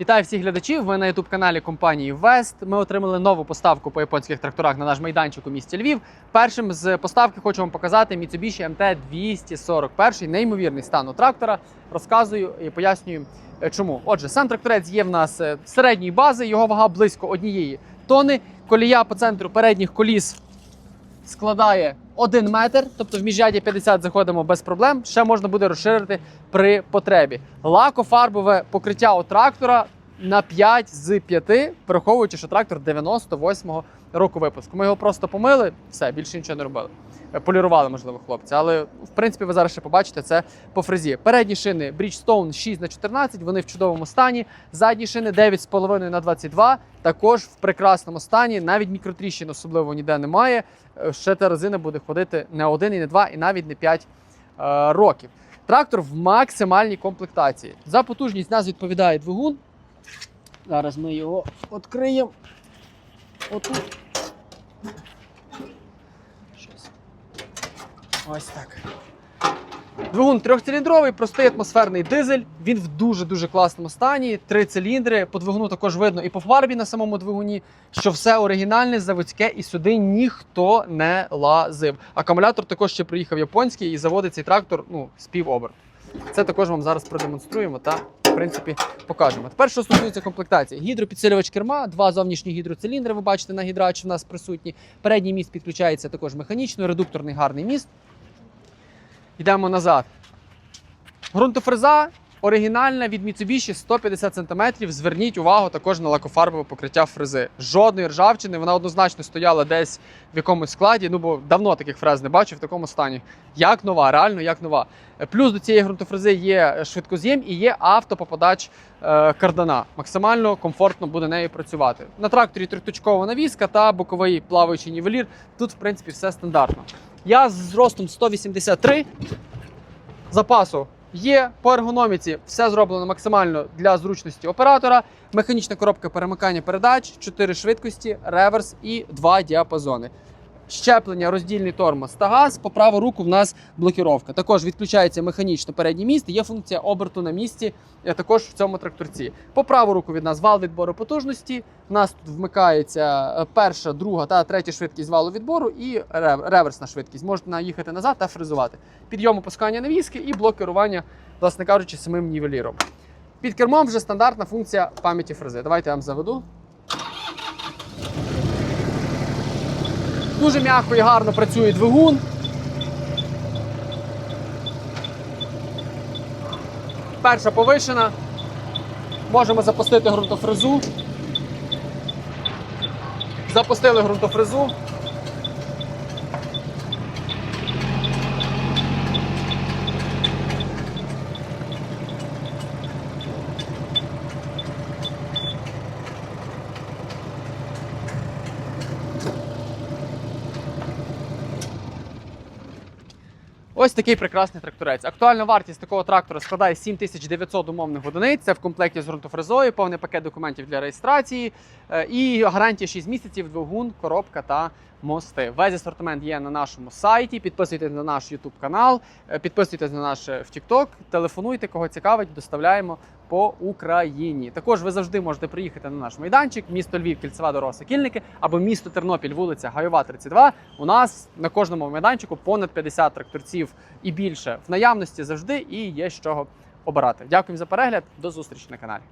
Вітаю всіх глядачів. Ви на youtube каналі компанії Вест. Ми отримали нову поставку по японських тракторах на наш майданчик у місті Львів. Першим з поставки хочу вам показати Mitsubishi MT 241 неймовірний стан у трактора. Розказую і пояснюю, е, чому. Отже, сам тракторець є в нас е, середньої бази, його вага близько однієї тони. Колія по центру передніх коліс складає 1 метр, тобто в міжряді 50 заходимо без проблем. Ще можна буде розширити при потребі. Лакофарбове покриття у трактора на 5 з 5, враховуючи, що трактор 98-го року випуску. Ми його просто помили, все, більше нічого не робили. Е, Полірували, можливо, хлопці. Але в принципі ви зараз ще побачите це по фрезі. Передні шини Bridgestone 6 на 14 вони в чудовому стані. Задні шини 9,5 на 22 також в прекрасному стані. Навіть мікротріщин особливо ніде немає. Е, Ще та резина буде ходити не один і не два, і навіть не 5 е, років. Трактор в максимальній комплектації. За потужність нас відповідає двигун. Зараз ми його відкриємо. Отут. Ось так. Двигун трьохциліндровий, простий атмосферний дизель. Він в дуже-дуже класному стані. Три циліндри. По двигуну також видно і по фарбі на самому двигуні, що все оригінальне, заводське, і сюди ніхто не лазив. Акумулятор також ще приїхав японський і заводить цей трактор ну, з півоберту. Це також вам зараз продемонструємо та, в принципі, покажемо. Тепер, що стосується комплектації: гідропідсилювач керма, два зовнішні гідроциліндри. Ви бачите на гідрачі в нас присутні. Передній міст підключається також механічно, редукторний гарний міст. Йдемо назад. Грунтофреза оригінальна від Mitsubishi 150 см. Зверніть увагу також на лакофарбове покриття фрези. Жодної ржавчини, вона однозначно стояла десь в якомусь складі. Ну бо давно таких фрез не бачив в такому стані. Як нова, реально як нова. Плюс до цієї ґрунтофрези є швидкоз'єм і є автопопадач е, кардана. Максимально комфортно буде нею працювати. На тракторі трьохточкова навіска та боковий плаваючий нівелір. Тут, в принципі, все стандартно. Я з зростом 183 запасу є по ергономіці. Все зроблено максимально для зручності оператора. Механічна коробка перемикання передач, 4 швидкості, реверс і 2 діапазони. Щеплення, роздільний тормоз та газ. По праву руку в нас блокіровка. Також відключається механічно передній міст. Є функція оберту на місці. е, Також в цьому тракторці. По праву руку від нас вал відбору потужності. У нас тут вмикається е, перша, друга та третя швидкість валу відбору і реверсна швидкість. Можна їхати назад та фрезувати. Підйом опускання навіски і блок керування, власне кажучи, самим нівеліром. Під кермом вже стандартна функція пам'яті фрези. Давайте я вам заведу. Дуже м'яко і гарно працює двигун. Перша повишена. Можемо запустити ґрунтофрезу. Запустили ґрунтофрезу. Ось такий прекрасний тракторець. Актуальна вартість такого трактора складає 7900 умовних одиниць. Це в комплекті з ґрунтофрезою, повний пакет документів для реєстрації е, і гарантія 6 місяців, двигун, коробка та мости. Весь асортимент є на нашому сайті. Підписуйтесь на наш YouTube канал, е, підписуйтесь на наш е, TikTok, телефонуйте, кого цікавить, доставляємо по Україні. Також ви завжди можете приїхати на наш майданчик, місто Львів, кільцева дорога Сокільники або місто Тернопіль, вулиця Гайова, 32. У нас на кожному майданчику понад 50 тракторців і більше в наявності завжди і є з чого обирати. Дякую за перегляд. До зустрічі на каналі.